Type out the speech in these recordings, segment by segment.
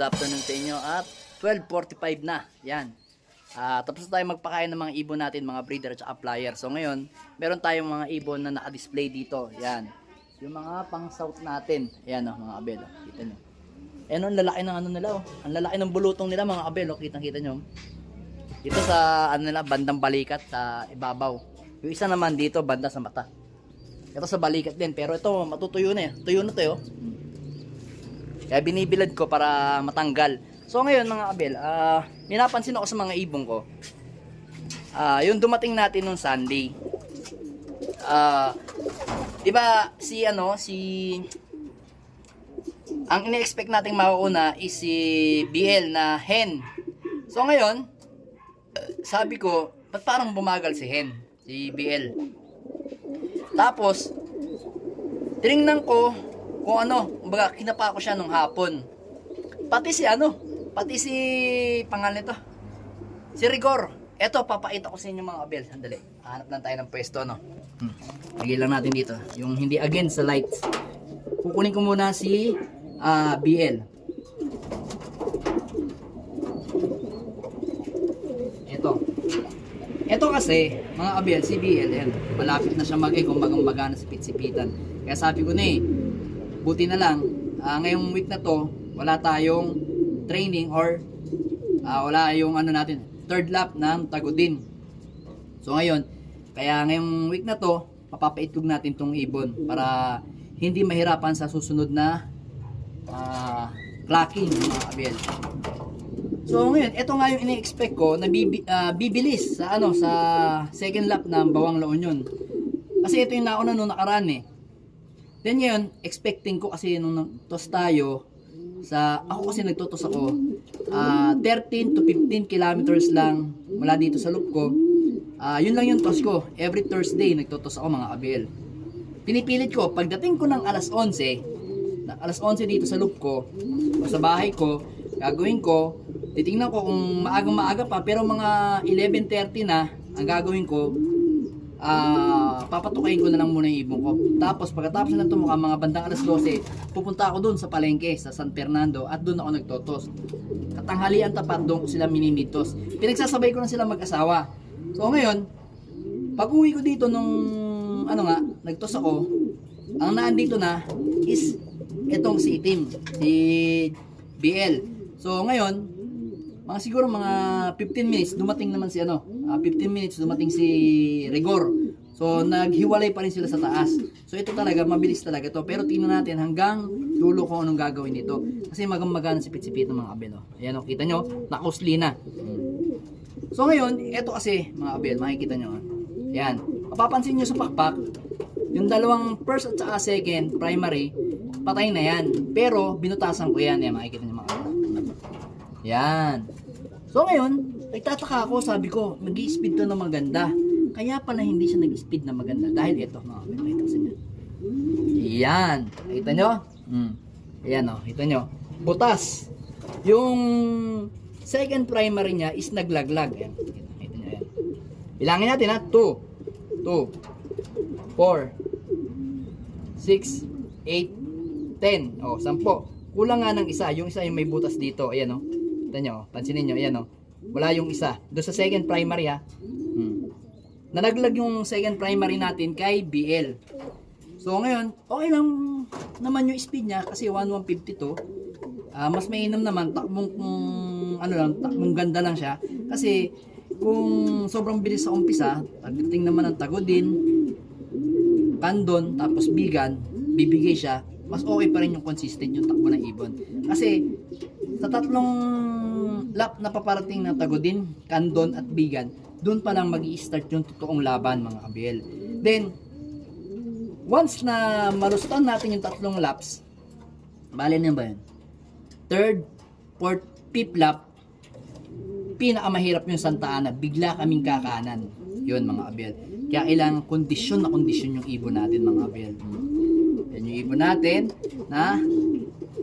good afternoon sa inyo at 12.45 na. Yan. Ah, tapos na tayo magpakain ng mga ibon natin, mga breeder at flyer. So ngayon, meron tayong mga ibon na naka-display dito. Yan. Yung mga pang-south natin. Yan oh, mga abel. Kita nyo. Ayan oh, ang lalaki ng ano nila oh. Ang lalaki ng bulutong nila mga abel. Oh. Kitang-kita nyo. Dito sa ano nila, bandang balikat sa ibabaw. Yung isa naman dito, banda sa mata. Ito sa balikat din. Pero ito, matutuyo na eh. Tuyo na to eh, oh. Kaya binibilad ko para matanggal. So ngayon mga abel, ah minapansin ako sa mga ibong ko. Ah, yung dumating natin nung Sunday. Ah, 'di ba si ano, si ang ine-expect nating mauuna is si BL na hen. So ngayon, sabi ko, ba't parang bumagal si hen, si BL. Tapos, tinignan ko kung ano, kumbaga kinapa ko siya nung hapon. Pati si ano, pati si pangalan nito. Si Rigor. Eto, papakita ko sa inyo mga abel. Sandali. Hanap lang tayo ng pwesto, no? Hmm. Lagay lang natin dito. Yung hindi against sa lights. Kukunin ko muna si ah, BL. Ito. Ito kasi, mga abel, si BL, yan, malapit na siya mag-egg kung magang magana sa pitsipitan. Kaya sabi ko na eh, buti na lang, ah, ngayong week na to, wala tayong training or ah, wala yung ano natin, third lap ng Tagudin. So ngayon, kaya ngayong week na to, mapapaitkog natin tong ibon para hindi mahirapan sa susunod na ah, clocking mga abel. So ngayon, ito nga yung ini-expect ko na bibi, ah, bibilis sa ano sa second lap ng Bawang La Union. Kasi ito yung nauna nung nakaraan eh. Then ngayon, expecting ko kasi nung nagtos tayo sa ako kasi nagtotos ako ah 13 to 15 kilometers lang mula dito sa loop ko. Ah, yun lang yung toss ko. Every Thursday nagtotos ako mga abel. Pinipilit ko pagdating ko ng alas 11, na alas 11 dito sa loop ko o sa bahay ko, gagawin ko, titingnan ko kung maagang maaga pa pero mga 11:30 na ang gagawin ko ah papatukayin ko na lang muna yung ibon ko. Tapos pagkatapos na tumuka mga bandang alas 12, pupunta ako doon sa palengke sa San Fernando at doon ako nagtotos. Katanghalian tapat doon sila minimitos. Pinagsasabay ko na sila mag-asawa. So ngayon, pag uwi ko dito nung ano nga, nagtos ako, ang naandito na is itong si Itim, si BL. So ngayon, mga siguro mga 15 minutes dumating naman si ano, ah, 15 minutes dumating si Rigor. So naghiwalay pa rin sila sa taas. So ito talaga mabilis talaga to. Pero tingnan natin hanggang dulo kung anong gagawin dito. Kasi magamagana si Pitsipit ng mga abel. Oh. Ayan oh, kita nyo, nakausli na. So ngayon, ito kasi mga abel, makikita nyo. ah. Yan. Mapapansin nyo sa pakpak, yung dalawang first at saka second, primary, patay na yan. Pero binutasan ko yan. Yan, makikita nyo mga abel. Yan. So ngayon, nagtataka ako, sabi ko, nag speed to na maganda. Kaya pala hindi siya nag-speed na maganda. Dahil ito, makita ko sa inyo. Yan. Kita nyo? Hmm. Ayan o, kita nyo. Butas. Yung second primary niya is naglaglag. Ayan, kita, nyo yan. Bilangin natin ha. 2, 2, 4, 6, 8, 10. O, 10. Kulang nga ng isa. Yung isa yung may butas dito. Ayan o. Kita nyo, pansinin nyo, ayan o. Wala yung isa. Doon sa second primary ha. Hmm. Nalaglag yung second primary natin kay BL. So ngayon, okay lang naman yung speed niya kasi 1152. Ah, mas mainam naman takbong kung ano lang, takbong ganda lang siya kasi kung sobrang bilis sa umpisa, pagdating naman ng tagodin, kandon, tapos bigan, bibigay siya, mas okay pa rin yung consistent yung takbo ng ibon. Kasi sa tatlong lap na paparating ng tagodin, kandon at bigan, doon pa lang mag start yung totoong laban mga kabil. Then, once na malustan natin yung tatlong laps, bali na ba yun? Third, fourth, fifth lap, pinakamahirap yung Santa Ana, bigla kaming kakanan. Yun mga abel. Kaya kailangan kondisyon na kondisyon yung ibon natin mga abel. Yan yung ibon natin na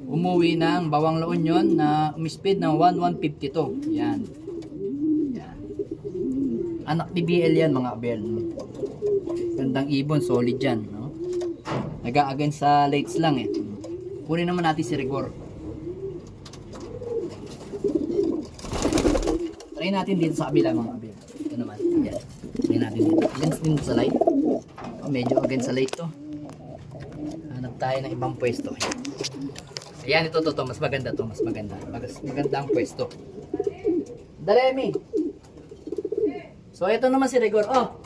umuwi ng Bawang La Union na umispeed ng 1152. Yan. Yan. Anak ni BL yan mga abel. Gandang ibon, solid yan. No? Nag-against sa lights lang eh. Kunin naman natin si Rigor. Try natin dito sa kabila mga abel. Ito naman. Yan. Try natin dito. Against din sa light. Oh, medyo against sa light to. Hanap tayo ng ibang pwesto. Ayan, ito to, to. Mas maganda to. Mas maganda. Mas maganda ang pwesto. Dalemi. So, ito naman si Rigor. Oh.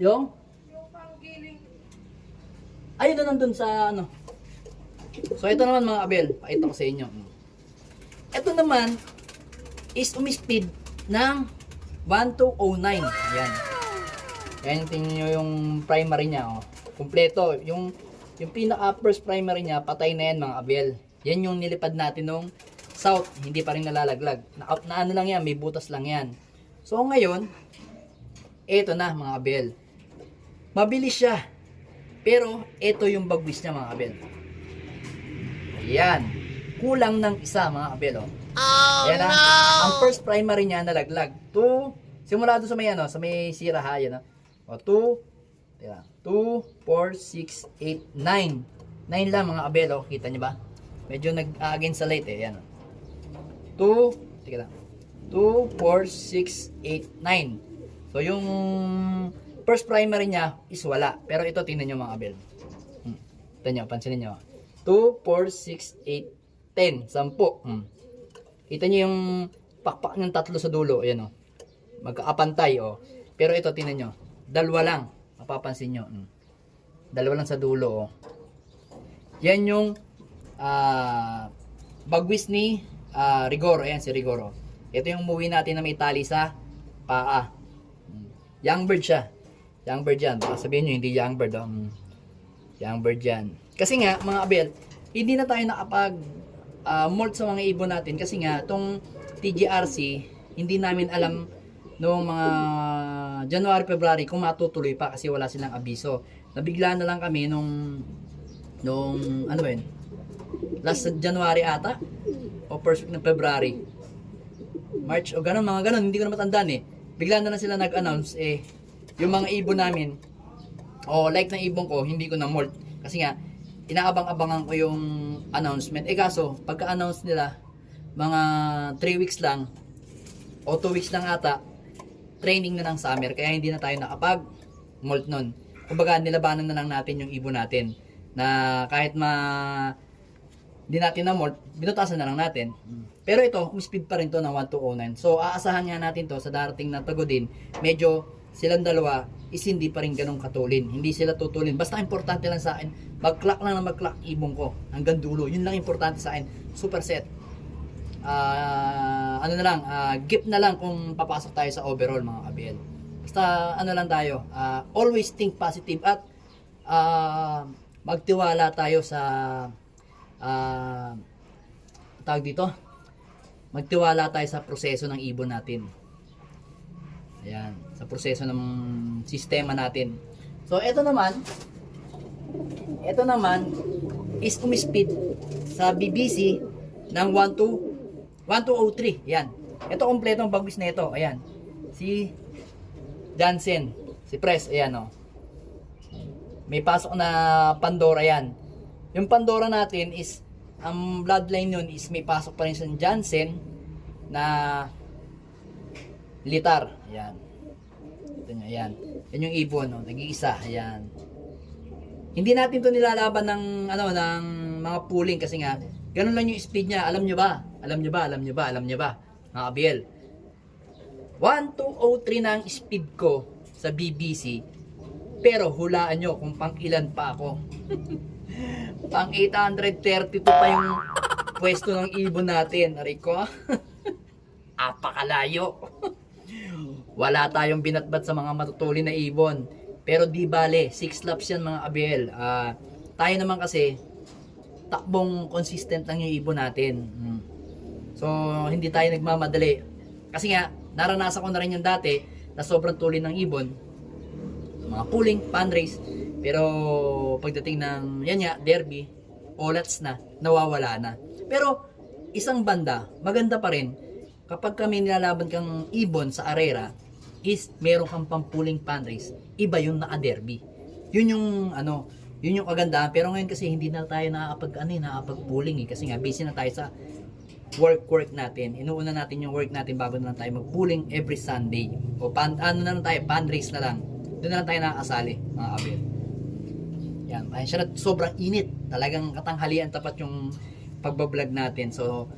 Yung? Ayun na nandun sa ano. So, ito naman mga abel. Pakita ko sa inyo. Ito naman is umispeed ng 1209. Ayan. Ayan, tingnan nyo yung primary niya. Oh. Kompleto. Yung, yung pinaka first primary niya, patay na yan mga abel. Yan yung nilipad natin nung south. Hindi pa rin nalalaglag. Na, na ano lang yan, may butas lang yan. So ngayon, eto na mga abel. Mabilis siya. Pero ito yung bagwis niya mga abel. Ayan. Kulang ng isa mga abel. Oh. Ayan na. Ang first primary niya nalaglag. 2, simula doon sa may ano, sa may sira ha, yan O, 2, tira, 2, 4, 6, 8, 9. 9 lang mga abel, oh. Kita niyo ba? Medyo nag-against sa light eh, yan. 2, tika lang. 2, 4, 6, 8, 9. So, yung first primary niya is wala. Pero ito, tingnan nyo mga abel. Hmm. Ito nyo, pansinin nyo. 2, 4, 6, 8, 10. 10. Hmm. Kita nyo yung pakpak ng tatlo sa dulo. Ayan o. Magkaapantay o. Pero ito, tingnan nyo. Dalawa lang. Mapapansin nyo. Hmm. Dalawa lang sa dulo o. Yan yung ah bagwis ni ah, Rigor. Ayan si Rigor o. Ito yung umuwi natin na may tali sa paa. Hmm. Young bird siya. Young bird yan. Baka sabihin nyo, hindi young bird. Oh. Hmm. Young bird yan. Kasi nga, mga abel, hindi na tayo nakapag ah, molt sa mga ibon natin kasi nga itong TGRC hindi namin alam noong mga January, February kung matutuloy pa kasi wala silang abiso. Nabigla na lang kami nung nung ano ba yun? Last January ata o first week ng February. March o ganun, mga ganun, hindi ko na matandaan eh. Bigla na lang sila nag-announce eh yung mga ibon namin o like ng ibon ko, hindi ko na molt. Kasi nga, inaabang-abangan ko yung announcement. Eh kaso, pagka-announce nila, mga 3 weeks lang, o 2 weeks lang ata, training na ng summer. Kaya hindi na tayo nakapag molt nun. Kumbaga, nilabanan na lang natin yung ibon natin. Na kahit ma hindi natin na molt, binutasan na lang natin. Pero ito, speed pa rin to ng 1209. So, aasahan nga natin to sa darating na tagodin. Medyo silang dalawa is hindi pa rin ganun katulin. Hindi sila tutulin. Basta importante lang sa akin, mag-clock lang na mag-clock ibong ko hanggang dulo. Yun lang importante sa akin. Super set. Ah, ano na lang, ah, gift na lang kung papasok tayo sa overall mga kabiel. Basta ano lang tayo, ah, always think positive at ah, magtiwala tayo sa ah, tawag dito, magtiwala tayo sa proseso ng ibon natin. Ayan, sa proseso ng sistema natin. So, ito naman, ito naman is umispeed sa BBC ng 12 1203. Yan. Ito kompletong bagwis na ito. Ayan. Si Jansen, si Press, ayan oh. May pasok na Pandora yan. Yung Pandora natin is ang bloodline nun is may pasok pa rin sa Jansen na litar. Ayan. Ito nyo, ayan. Yan yung ibon, no? nag-iisa. Ayan. Hindi natin to nilalaban ng ano ng mga pooling kasi nga ganun lang yung speed niya. Alam nyo ba? Alam nyo ba? Alam nyo ba? Alam nyo ba? Mga Abiel. 1203 na ang speed ko sa BBC. Pero hulaan nyo kung pang ilan pa ako. pang 832 pa yung pwesto ng ibon natin. Aray ko. Apakalayo. Wala tayong binatbat sa mga matutuli na ibon. Pero di bale, 6 laps yan mga Abiel. Ah, tayo naman kasi, takbong consistent lang yung ibon natin. Hmm. So, hindi tayo nagmamadali. Kasi nga, naranasan ko na rin yung dati na sobrang tuli ng ibon. Mga pooling, race. Pero pagdating ng, yan nga, derby, olats na, nawawala na. Pero, isang banda, maganda pa rin, kapag kami nilalaban kang ibon sa arera, is meron kang pampuling race, iba yung naka-derby. Yun yung, ano, yun yung kagandahan. Pero ngayon kasi hindi na tayo nakakapag, ano, eh, nakakapag pooling eh. Kasi nga, busy na tayo sa work work natin. Inuuna natin yung work natin bago na lang tayo mag-pooling every Sunday. O pan, ano na lang tayo, pan race na lang. Doon na lang tayo nakakasali, mga kabel. Yan, ayun siya na sobrang init. Talagang katanghalian tapat yung pagbablog natin. So,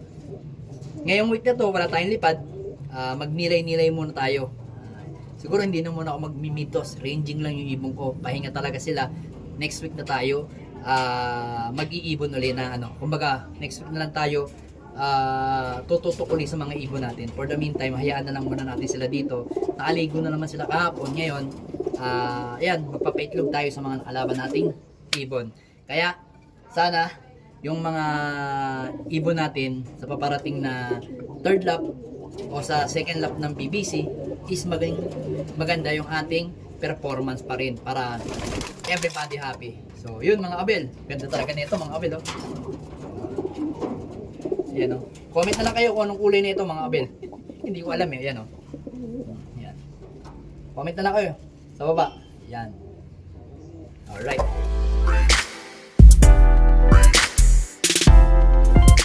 ngayong week na to, wala tayong lipad. Ah, magnilay-nilay muna tayo. Ah, siguro hindi na muna ako magmimitos. Ranging lang yung ibon ko. Pahinga talaga sila. Next week na tayo. ah, mag-iibon ulit na ano. Kumbaga, next week na lang tayo ah, tututok ulit sa mga ibon natin. For the meantime, hayaan na lang muna natin sila dito. Nakaligo na naman sila kahapon. Ngayon, ah, ayan, magpapaitlog tayo sa mga nakalaban nating ibon. Kaya, sana, yung mga ibon natin sa paparating na third lap o sa second lap ng BBC is maging maganda yung ating performance pa rin para everybody happy. So, yun mga abel. Ganda talaga nito mga abel. Oh. Yan oh. Comment na lang kayo kung anong kulay nito mga abel. Hindi ko alam eh. Yan oh. Yan. Comment na lang kayo sa baba. Yan. Alright.